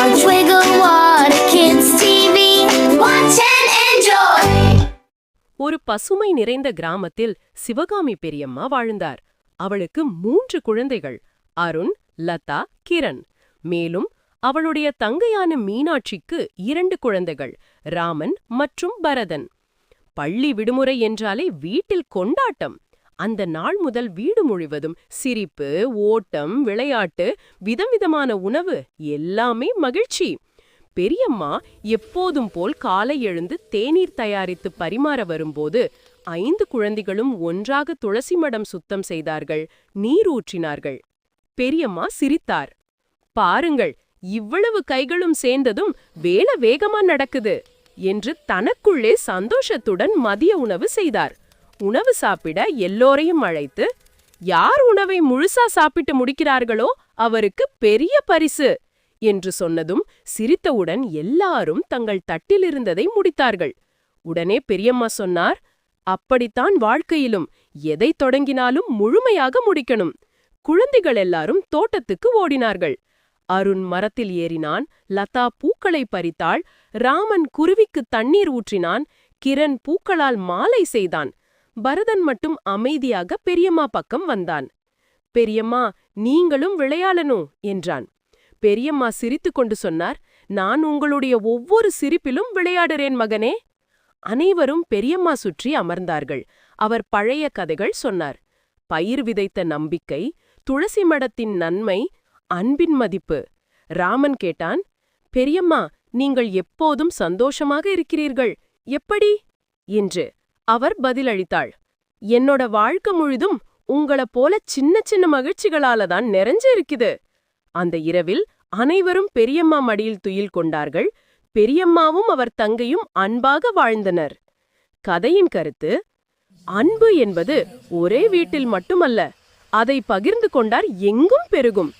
Watch Wiggle Water Kids TV. Watch and enjoy. ஒரு பசுமை நிறைந்த கிராமத்தில் சிவகாமி பெரியம்மா வாழ்ந்தார் அவளுக்கு மூன்று குழந்தைகள் அருண் லதா கிரண் மேலும் அவளுடைய தங்கையான மீனாட்சிக்கு இரண்டு குழந்தைகள் ராமன் மற்றும் பரதன் பள்ளி விடுமுறை என்றாலே வீட்டில் கொண்டாட்டம் அந்த நாள் முதல் வீடு முழுவதும் சிரிப்பு ஓட்டம் விளையாட்டு விதவிதமான உணவு எல்லாமே மகிழ்ச்சி. பெரியம்மா எப்போதும் போல் காலை எழுந்து தேநீர் தயாரித்து பரிமாற வரும்போது ஐந்து குழந்தைகளும் ஒன்றாக துளசி மடம் சுத்தம் செய்தார்கள் நீர் ஊற்றினார்கள். பெரியம்மா சிரித்தார். பாருங்கள் இவ்வளவு கைகளும் சேர்ந்ததும் வேலை வேகமா நடக்குது என்று தனக்குள்ளே சந்தோஷத்துடன் மதிய உணவு செய்தார். உணவு சாப்பிட எல்லோரையும் அழைத்து யார் உணவை முழுசா சாப்பிட்டு முடிக்கிறார்களோ அவருக்கு பெரிய பரிசு என்று சொன்னதும் சிரித்தவுடன் எல்லாரும் தங்கள் தட்டிலிருந்ததை முடித்தார்கள். உடனே பெரியம்மா சொன்னார் அப்படித்தான் வாழ்க்கையிலும் எதை தொடங்கினாலும் முழுமையாக முடிக்கணும் குழந்தைகள் எல்லாரும் தோட்டத்துக்கு ஓடினார்கள். அருண் மரத்தில் ஏறினான் லதா பூக்களை பறித்தாள் ராமன் குருவிக்கு தண்ணீர் ஊற்றினான் கிரண் பூக்களால் மாலை செய்தான். பரதன் மட்டும் அமைதியாக பெரியம்மா பக்கம் வந்தான். பெரியம்மா நீங்களும் விளையாடணும் என்றான். பெரியம்மா சிரித்துக் கொண்டு சொன்னார் நான் உங்களுடைய ஒவ்வொரு சிரிப்பிலும் விளையாடுறேன் மகனே. அனைவரும் பெரியம்மா சுற்றி அமர்ந்தார்கள். அவர் பழைய கதைகள் சொன்னார். பயிர் விதைத்த நம்பிக்கை துளசி மடத்தின் நன்மை அன்பின் மதிப்பு. ராமன் கேட்டான் பெரியம்மா நீங்கள் எப்போதும் சந்தோஷமாக இருக்கிறீர்கள் எப்படி? என்று. அவர் பதிலளித்தாள். என்னோட வாழ்க்கை முழுதும் உங்கள போல சின்ன சின்ன மகிழ்ச்சிகளால தான் நிறைஞ்சு இருக்குது. அந்த இரவில் அனைவரும் பெரியம்மா மடியில் துயில் கொண்டார்கள். பெரியம்மாவும் அவர் தங்கையும் அன்பாக வாழ்ந்தனர். கதையின் கருத்து அன்பு என்பது ஒரே வீட்டில் மட்டுமல்ல அதை பகிர்ந்து கொண்டார் எங்கும் பெருகும்.